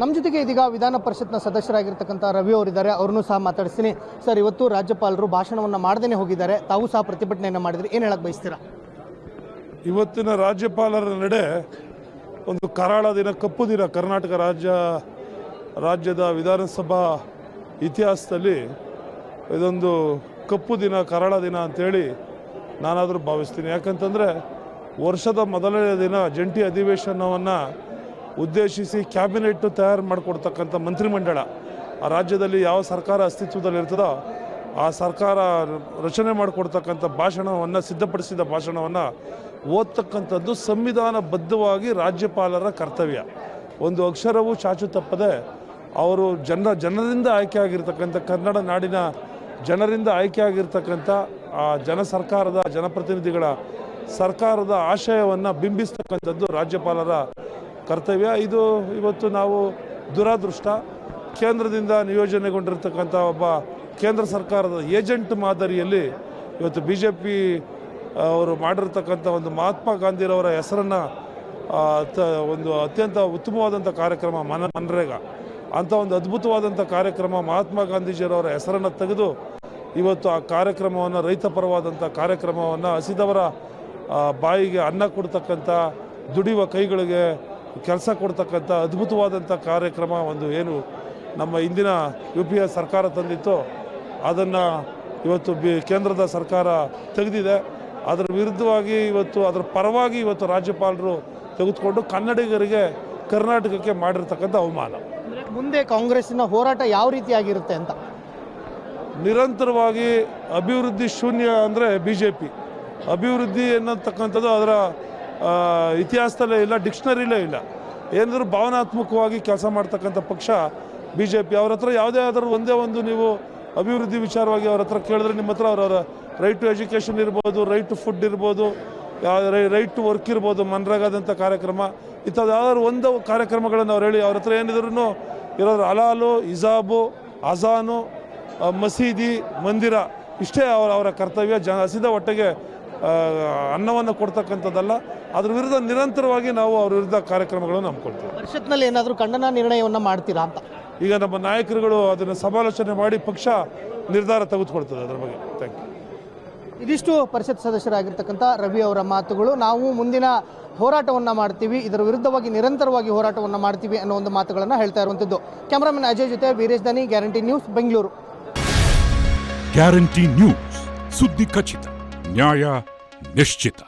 ನಮ್ಮ ಜೊತೆಗೆ ಇದೀಗ ವಿಧಾನ ಪರಿಷತ್ನ ಸದಸ್ಯರಾಗಿರ್ತಕ್ಕಂಥ ರವಿ ಅವರಿದ್ದಾರೆ. ಅವ್ರನ್ನೂ ಸಹ ಮಾತಾಡಿಸ್ತೀನಿ. ಸರ್, ಇವತ್ತು ರಾಜ್ಯಪಾಲರು ಭಾಷಣವನ್ನು ಮಾಡದೇ ಹೋಗಿದ್ದಾರೆ. ತಾವು ಸಹ ಪ್ರತಿಭಟನೆಯನ್ನು ಮಾಡಿದರೆ. ಏನು ಹೇಳಕ್ಕೆ ಬಯಸ್ತೀರಾ? ಇವತ್ತಿನ ರಾಜ್ಯಪಾಲರ ನಡೆ ಒಂದು ಕರಾಳ ದಿನ, ಕಪ್ಪು ದಿನ ಕರ್ನಾಟಕ ರಾಜ್ಯ, ರಾಜ್ಯದ ವಿಧಾನಸಭಾ ಇತಿಹಾಸದಲ್ಲಿ ಇದೊಂದು ಕಪ್ಪು ದಿನ, ಕರಾಳ ದಿನ ಅಂತೇಳಿ ನಾನಾದರೂ ಭಾವಿಸ್ತೀನಿ. ಯಾಕಂತಂದರೆ ವರ್ಷದ ಮೊದಲನೇ ದಿನ ಜಂಟಿ ಅಧಿವೇಶನವನ್ನು ಉದ್ದೇಶಿಸಿ ಕ್ಯಾಬಿನೆಟ್ ತಯಾರು ಮಾಡಿಕೊಡ್ತಕ್ಕಂಥ ಮಂತ್ರಿಮಂಡಳ, ಆ ರಾಜ್ಯದಲ್ಲಿ ಯಾವ ಸರ್ಕಾರ ಅಸ್ತಿತ್ವದಲ್ಲಿರ್ತದೋ ಆ ಸರ್ಕಾರ ರಚನೆ ಮಾಡಿಕೊಡ್ತಕ್ಕಂಥ ಭಾಷಣವನ್ನು, ಸಿದ್ಧಪಡಿಸಿದ ಭಾಷಣವನ್ನು ಓದ್ತಕ್ಕಂಥದ್ದು ಸಂವಿಧಾನಬದ್ಧವಾಗಿ ರಾಜ್ಯಪಾಲರ ಕರ್ತವ್ಯ. ಒಂದು ಅಕ್ಷರವೂ ಚಾಚು ತಪ್ಪದೆ ಅವರು ಜನ, ಜನರಿಂದ ಆಯ್ಕೆ ಆಗಿರ್ತಕ್ಕಂಥ ಕನ್ನಡ ನಾಡಿನ ಜನರಿಂದ ಆಯ್ಕೆ ಆಗಿರ್ತಕ್ಕಂಥ ಆ ಜನ ಸರ್ಕಾರದ ಜನಪ್ರತಿನಿಧಿಗಳ ಸರ್ಕಾರದ ಆಶಯವನ್ನು ಬಿಂಬಿಸ್ತಕ್ಕಂಥದ್ದು ರಾಜ್ಯಪಾಲರ ಕರ್ತವ್ಯ. ಇದು ಇವತ್ತು ನಾವು ದುರಾದೃಷ್ಟ. ಕೇಂದ್ರದಿಂದ ನಿಯೋಜನೆಗೊಂಡಿರ್ತಕ್ಕಂಥ ಒಬ್ಬ ಕೇಂದ್ರ ಸರ್ಕಾರದ ಏಜೆಂಟ್ ಮಾದರಿಯಲ್ಲಿ ಇವತ್ತು ಬಿ ಜೆ ಪಿ ಅವರು ಮಾಡಿರ್ತಕ್ಕಂಥ ಒಂದು ಮಹಾತ್ಮ ಗಾಂಧಿರವರ ಹೆಸರನ್ನು ಒಂದು ಅತ್ಯಂತ ಉತ್ತಮವಾದಂಥ ಕಾರ್ಯಕ್ರಮ ಮನ, ಮನ್ರೇಗಾ. ಅಂಥ ಒಂದು ಅದ್ಭುತವಾದಂಥ ಕಾರ್ಯಕ್ರಮ ಮಹಾತ್ಮ ಗಾಂಧೀಜಿಯವರ ಹೆಸರನ್ನು ತೆಗೆದು ಇವತ್ತು ಆ ಕಾರ್ಯಕ್ರಮವನ್ನು, ರೈತ ಪರವಾದಂಥ ಕಾರ್ಯಕ್ರಮವನ್ನು ಹಸಿದವರ ಬಾಯಿಗೆ ಅನ್ನ ಕೊಡ್ತಕ್ಕಂಥ ದುಡಿಯುವ ಕೈಗಳಿಗೆ ಕೆಲಸ ಕೊಡ್ತಕ್ಕಂಥ ಅದ್ಭುತವಾದಂಥ ಕಾರ್ಯಕ್ರಮ ಒಂದು ಏನು ನಮ್ಮ ಇಂದಿನ ಯು ಪಿ ಎ ಸರ್ಕಾರ ತಂದಿತ್ತು ಅದನ್ನು ಇವತ್ತು ಬಿ ಕೇಂದ್ರದ ಸರ್ಕಾರ ತೆಗೆದಿದೆ. ಅದರ ವಿರುದ್ಧವಾಗಿ ಇವತ್ತು ಅದರ ಪರವಾಗಿ ಇವತ್ತು ರಾಜ್ಯಪಾಲರು ತೆಗೆದುಕೊಂಡು ಕನ್ನಡಿಗರಿಗೆ ಕರ್ನಾಟಕಕ್ಕೆ ಮಾಡಿರ್ತಕ್ಕಂಥ ಅವಮಾನ. ಮುಂದೆ ಕಾಂಗ್ರೆಸ್ಸಿನ ಹೋರಾಟ ಯಾವ ರೀತಿಯಾಗಿರುತ್ತೆ ಅಂತ? ನಿರಂತರವಾಗಿ ಅಭಿವೃದ್ಧಿ ಶೂನ್ಯ ಅಂದರೆ ಬಿ ಜೆ ಪಿ ಅಭಿವೃದ್ಧಿ ಅನ್ನತಕ್ಕಂಥದ್ದು ಅದರ ಇತಿಹಾಸದಲ್ಲೇ ಇಲ್ಲ ಡಿಕ್ಷನರಿಲೇ ಇಲ್ಲ. ಏನಾದರೂ ಭಾವನಾತ್ಮಕವಾಗಿ ಕೆಲಸ ಮಾಡ್ತಕ್ಕಂಥ ಪಕ್ಷ ಬಿ ಜೆ ಪಿ ಅವ್ರ ಹತ್ರ ಯಾವುದೇ ಆದರೂ ಒಂದೇ ಒಂದು ನೀವು ಅಭಿವೃದ್ಧಿ ವಿಚಾರವಾಗಿ ಅವ್ರ ಹತ್ರ ಕೇಳಿದ್ರೆ ನಿಮ್ಮ ಹತ್ರ ಅವರವರ ರೈಟ್ ಟು ಎಜುಕೇಷನ್ ಇರ್ಬೋದು ರೈಟ್ ಟು ಫುಡ್ ಇರ್ಬೋದು ರೈಟ್ ಟು ವರ್ಕ್ ಇರ್ಬೋದು ಮನ್ರೇಗಾದಂಥ ಕಾರ್ಯಕ್ರಮ. ಇಂಥದ್ದು ಯಾವ್ದಾದ್ರು ಒಂದು ಕಾರ್ಯಕ್ರಮಗಳನ್ನು ಅವ್ರು ಹೇಳಿ ಅವ್ರ ಹತ್ರ ಏನಿದ್ರು ಇರೋರು ಅಲಾಲು ಇಜಾಬು ಅಜಾನು ಮಸೀದಿ ಮಂದಿರ ಇಷ್ಟೇ ಅವರ ಅವರ ಕರ್ತವ್ಯ. ಜನ ಹಸಿದ ಹೊಟ್ಟೆಗೆ ಆ, ಅನ್ನವನ್ನು ಕೊಡ್ತಕ್ಕಂಥದ್ದಲ್ಲ ಅದ್ರ ವಿರುದ್ಧ ನಿರಂತರವಾಗಿ ನಾವು ಅವ್ರ ವಿರುದ್ಧ ಕಾರ್ಯಕ್ರಮಗಳನ್ನು ಹಮ್ಮಿಕೊಳ್ತೀವಿ. ಪರಿಷತ್ನಲ್ಲಿ ಏನಾದರೂ ಖಂಡನ ನಿರ್ಣಯವನ್ನು ಮಾಡ್ತೀರಾ ಅಂತ? ಈಗ ನಮ್ಮ ನಾಯಕರುಗಳು ಅದನ್ನು ಸಮಾಲೋಚನೆ ಮಾಡಿ ಪಕ್ಷ ನಿರ್ಧಾರ ತೆಗೆದುಕೊಳ್ತದೆ ಅದ್ರ ಬಗ್ಗೆ. ಥ್ಯಾಂಕ್ ಯು ಇದಿಷ್ಟು ಪರಿಷತ್ ಸದಸ್ಯರಾಗಿರ್ತಕ್ಕಂಥ ರವಿ ಅವರ ಮಾತುಗಳು. ನಾವು ಮುಂದಿನ ಹೋರಾಟವನ್ನು ಮಾಡ್ತೀವಿ ಇದರ ವಿರುದ್ಧವಾಗಿ ನಿರಂತರವಾಗಿ ಹೋರಾಟವನ್ನು ಮಾಡ್ತೀವಿ ಅನ್ನೋ ಒಂದು ಮಾತುಗಳನ್ನು ಹೇಳ್ತಾ ಇರುವಂಥದ್ದು. ಕ್ಯಾಮ್ರಾಮನ್ ಅಜಯ್ ಜೊತೆ Veeresh Dani guarantee news Bengaluru. Guarantee news ಸುದ್ದಿ ಖಚಿತ. Няя Нешчита.